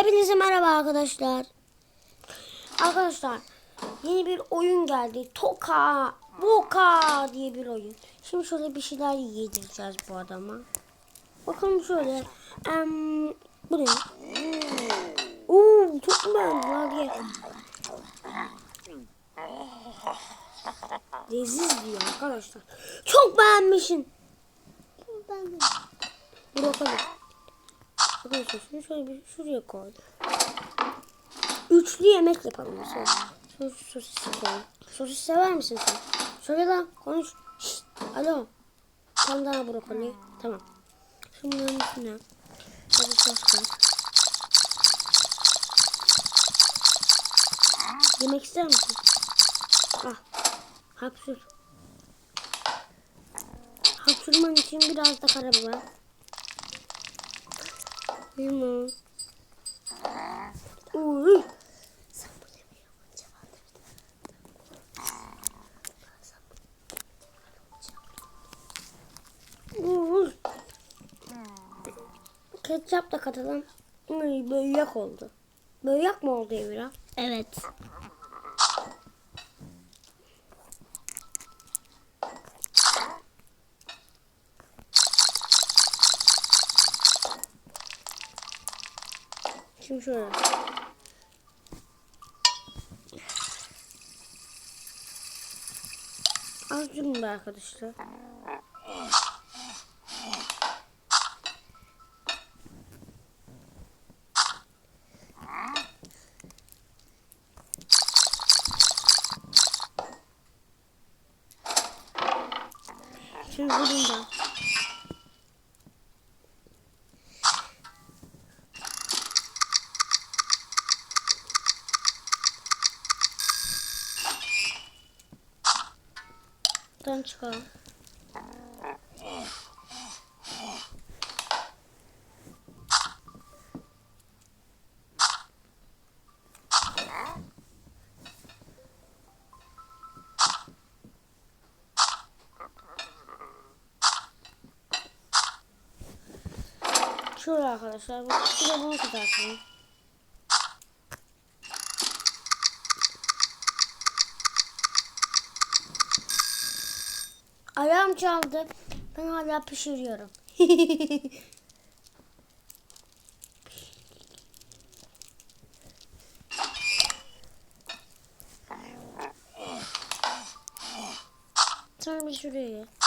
Hepinize merhaba arkadaşlar. Arkadaşlar yeni bir oyun geldi. Toka, Boka diye bir oyun. Şimdi şöyle bir şeyler yedireceğiz bu adama. Bakalım şöyle. Em, bu ne? Oo, çok beğendiler ye. Leziz diyor arkadaşlar. Çok beğenmişim. Ben de. Brokoli. Arkadaşlar şunu şöyle bir şuraya koy. Üçlü yemek yapalım mesela. Sos, sosis koyalım. Sosis sever misin sen? Söyle lan konuş. Şşt, alo. Tam daha brokoli. Tamam. Şimdi bunun üstüne. Hadi sos koy. Yemek ister misin? Ah. Hapşur. Hapşurman için biraz da karabiber. Yemeği yamanca Uy. Ketçap da katalım. Uy, Böğüyak oldu. Böğüyak mı oldu Emira? Evet. Şimdi şöyle. Azıcık be arkadaşlar. Şimdi vurayım ben. Buradan çıkalım. Şöyle arkadaşlar. Bu bir de bunu kızartalım. Alarm çaldı. Ben hala pişiriyorum. Sonra bir.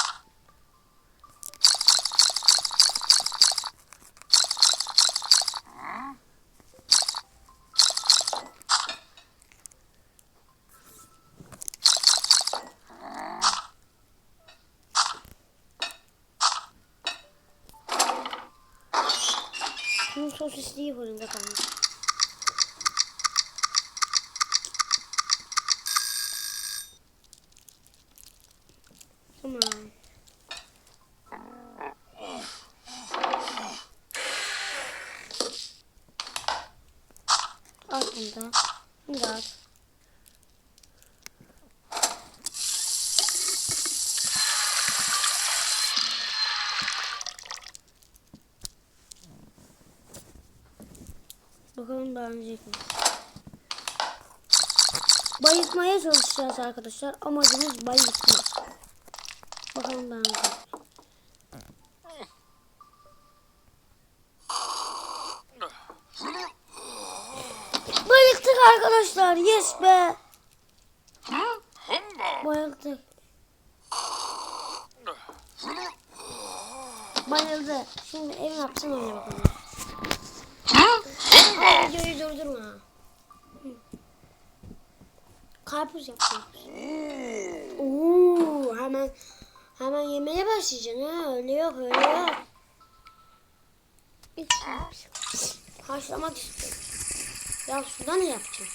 Sosisliği fırında kalmış. Tamam. Al bunu da. Bunu da al. Bakalım beğenecek mi? Bayıltmaya çalışacağız arkadaşlar. Amacımız bayıltma. Bakalım beğenecek. mi? Bayılttık arkadaşlar. Yes be. Bayılttık. Bayıldı. Şimdi evin hapsini oyna bakalım. Aa, videoyu durdurma. Karpuz yapacağız. Oo, hemen hemen yemeye başlayacaksın ha. Öyle yok öyle yok. Haşlamak istiyorum. Ya suda ne yapacağım?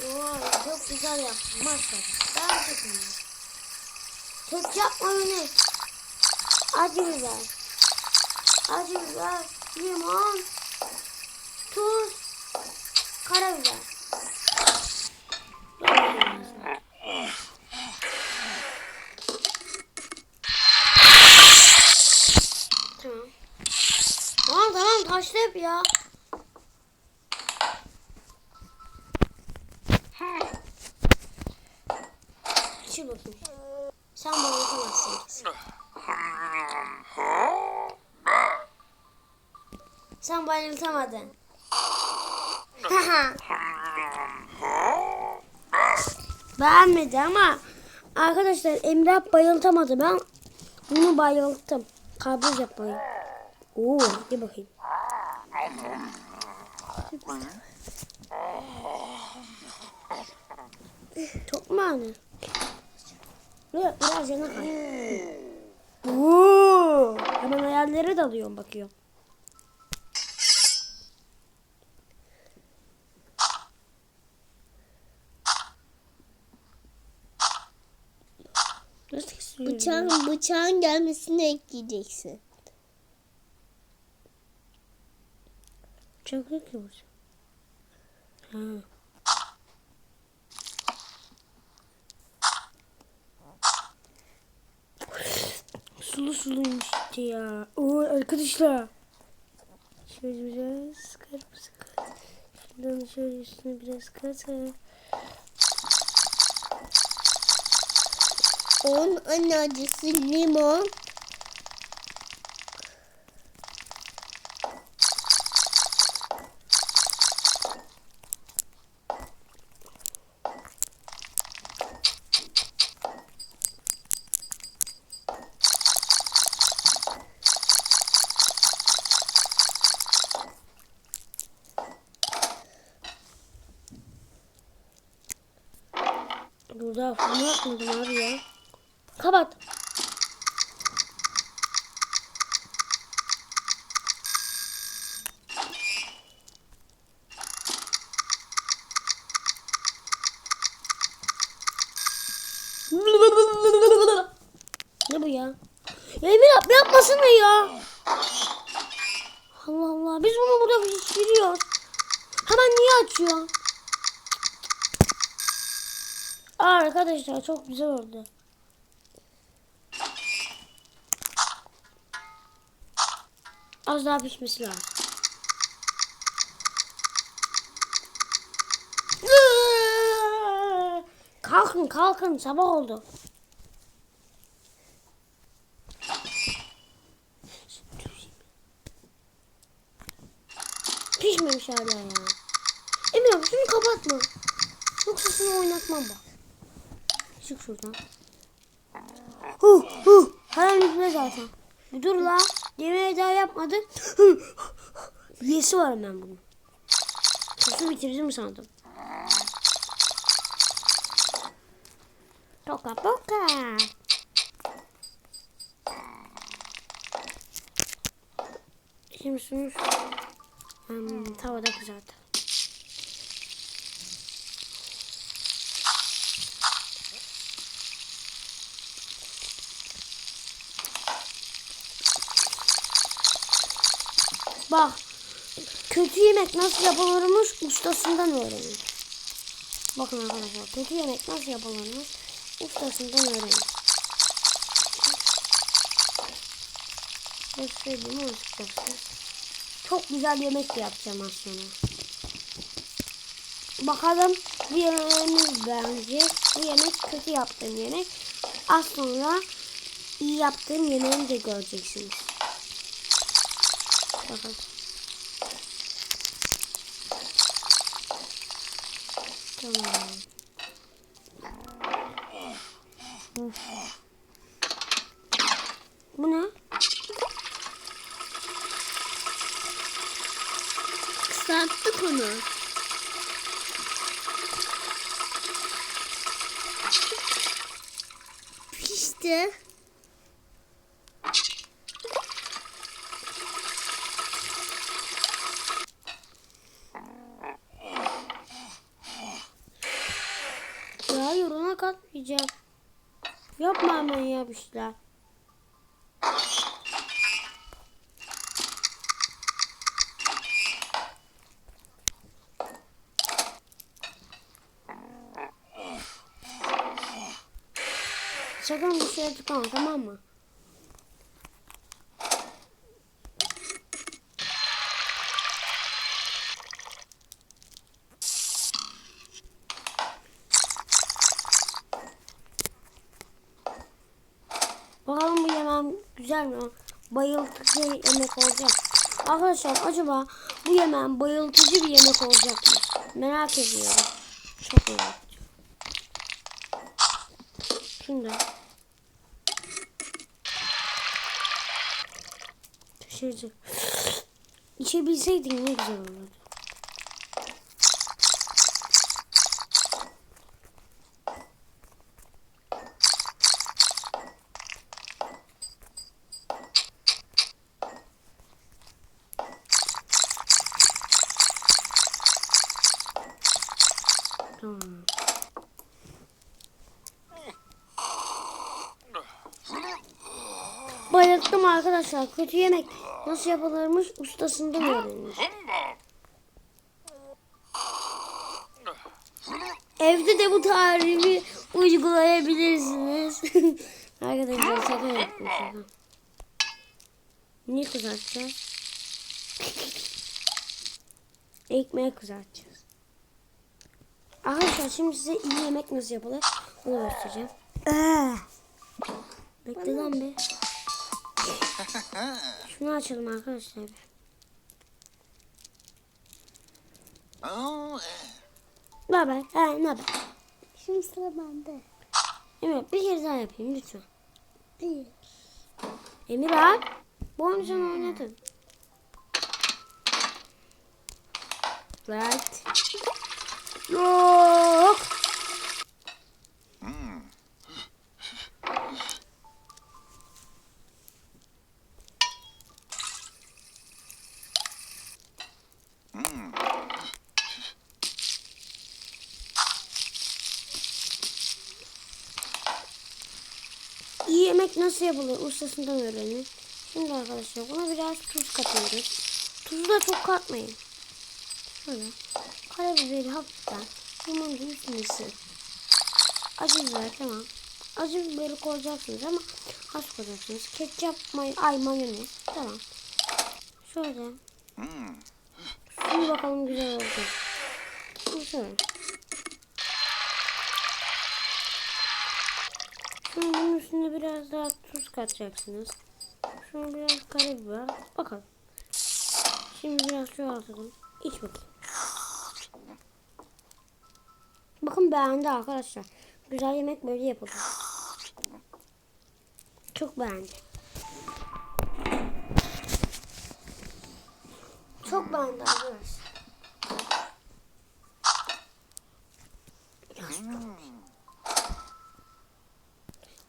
Vay çok güzel yaptın maşallah. Daha çok iyi. Ketçap mayonez acı biber, acı biber, limon, tuz, karabiber. Tamam. Tamam tamam taşlı hep ya. Şimdi bakayım. Sen bana şey yapamazsın. Sen bayıltamadın. Beğenmedi ama arkadaşlar Emrah bayıltamadı. Ben bunu bayılttım. Karpuz yapmayı. Oo, bir bakayım. Çok mu anı? Biraz yana kay. Oo, hemen hayallere dalıyorum bakıyorum. Nasıl kesiyorum? Bıçağın, bıçağın gelmesini ekleyeceksin. Çok yok ki. Ha. Sulu suluymuş işte ya. Oo arkadaşlar. Şöyle biraz karpuz kat. Şuradan şöyle üstüne biraz kat. Anne acısı limon. Burada abi ya. Kapat. Ne bu ya? Ya Emir yap, yapmasana ya. Allah Allah. Biz bunu burada pişiriyoruz. Hemen niye açıyor? Arkadaşlar çok güzel oldu. Az daha pişmesi lazım. Kalkın kalkın sabah oldu. Pişmemiş hala ya. Emir abi şunu kapatma. Yoksa seni oynatmam bak. Çık şuradan. Huh huh. Hemen bitme zaten. Bir dur la. Yemeği daha yapmadık. Yesi var hemen bunun. Sosu bitirdim sandım. Toka poka. Şimdi şunu hmm, tavada kızartalım. Bak kötü yemek nasıl yapılırmış ustasından öğrenin. Bakın arkadaşlar kötü yemek nasıl yapılırmış ustasından öğrenin. Açıkçası. Çok güzel yemek yapacağım sonra. Bakalım bu bence bu yemek kötü yaptığım yemek. Az sonra iyi yaptığım yemeğini de göreceksiniz. Bakın. Tamam. Bu ne? Kısalttık onu. Pişti. Ya yoruna katmayacağım. Yapma Sakın bir şey tıkama tamam mı? yemeğim güzel mi? Bayıltıcı yemek olacak. Arkadaşlar acaba bu yemeğin bayıltıcı bir yemek olacak mı? Merak ediyorum. Çok merak ediyorum. Şimdi. Şaşırtıcı. İçebilseydik ne güzel olurdu. Tamam. Bayılttım arkadaşlar. Kötü yemek nasıl yapılırmış ustasından öğrenmiş. Evde de bu tarifi uygulayabilirsiniz. arkadaşlar şaka yaptım şaka. Ne kızartacağız? Ekmeği kızartacağız. Arkadaşlar şimdi size iyi yemek nasıl yapılır onu göstereceğim. Bekle lan bir. Şunu açalım arkadaşlar. Ne haber? Ha, ne haber? Şimdi sıra bende. Emir bir kere daha yapayım lütfen. Bir. Emir abi. Bu oyunu sen oynadın. Right. Yok. İyi yemek nasıl yapılır ustasından öğrenin. Şimdi arkadaşlar buna biraz tuz katıyoruz. Tuzu da çok katmayın. Şöyle karabiberi hafiften üstüne sür. Acı biber tamam. Acı biberi koyacaksınız ama az koyacaksınız. Ketçap, may ay mayonez tamam. Şöyle. Suyu bakalım güzel. Şimdi şöyle. Şimdi bunun üstüne biraz daha tuz katacaksınız. Şunu biraz karabiber. Bakalım. Şimdi biraz çoğaltalım. İç bakayım. Bakın beğendi arkadaşlar. Güzel yemek böyle yapılır. Çok beğendi. Çok beğendi arkadaşlar.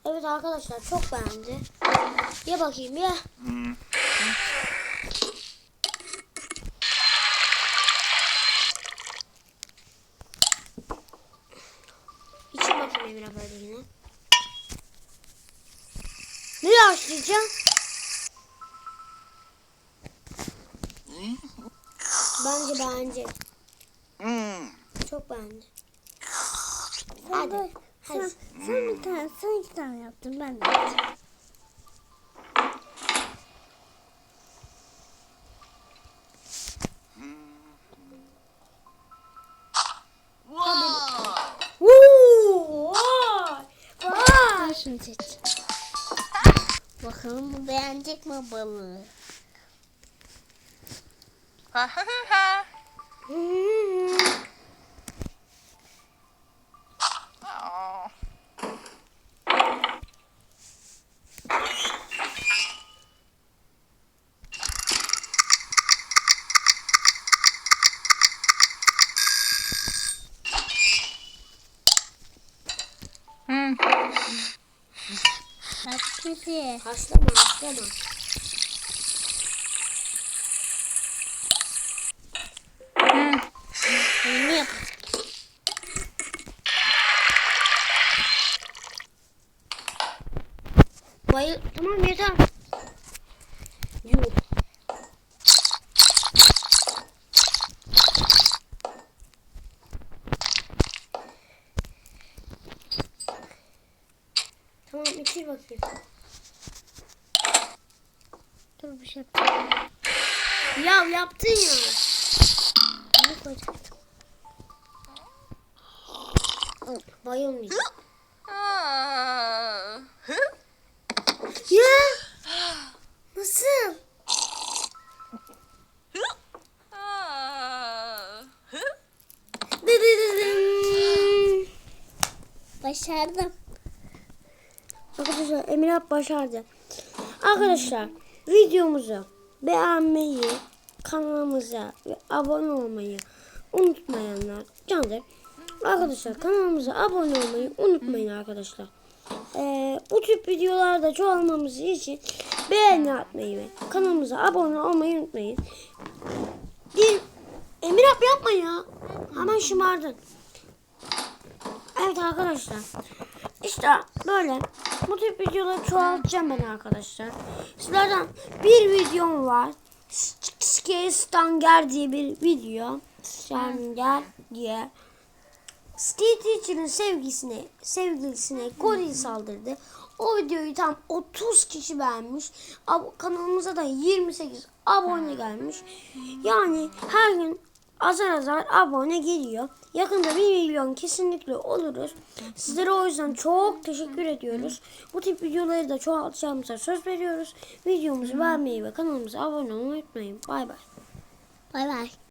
Evet arkadaşlar çok beğendi. Ye bakayım ye. İçin bakayım Emre böyle yine. Ne başlayacağım? Bence beğenecek. mm. Çok beğendi. Hadi. Hadi. Sen, sen bir tane, sen iki tane yaptın. Ben de bu beğenecek mi balığı? Ha ha ha ha. Hmm. Oh. Hmm. Bak kötü. Haşlama haşlama. Ne yap? Bayıl... Tamam yeter. Yuh. Tamam bitir bakayım. Dur bir şey yapacağım. Ya yaptın ya. Ne koyacaktım? Bayılmayacağım. Ya Nasıl? Başardım. Arkadaşlar Alp başardı. Arkadaşlar videomuzu beğenmeyi, kanalımıza ve abone olmayı unutmayanlar candır. Arkadaşlar kanalımıza abone olmayı unutmayın arkadaşlar. Ee, bu tip videolarda çoğalmamız için beğeni atmayı ve kanalımıza abone olmayı unutmayın. Bir Emir Alp yapma ya. Hemen şımardın. Evet arkadaşlar. İşte böyle. Bu tip videoları çoğaltacağım ben arkadaşlar. Sizlerden bir videom var. Stanger diye bir video. Stanger diye. Steve Teacher'ın sevgisine, sevgilisine goril saldırdı. O videoyu tam 30 kişi beğenmiş. Ab- kanalımıza da 28 abone gelmiş. Yani her gün azar azar abone geliyor. Yakında 1 milyon kesinlikle oluruz. Sizlere o yüzden çok teşekkür ediyoruz. Bu tip videoları da çoğaltacağımıza söz veriyoruz. Videomuzu beğenmeyi ve kanalımıza abone olmayı unutmayın. Bay bay. Bay bay.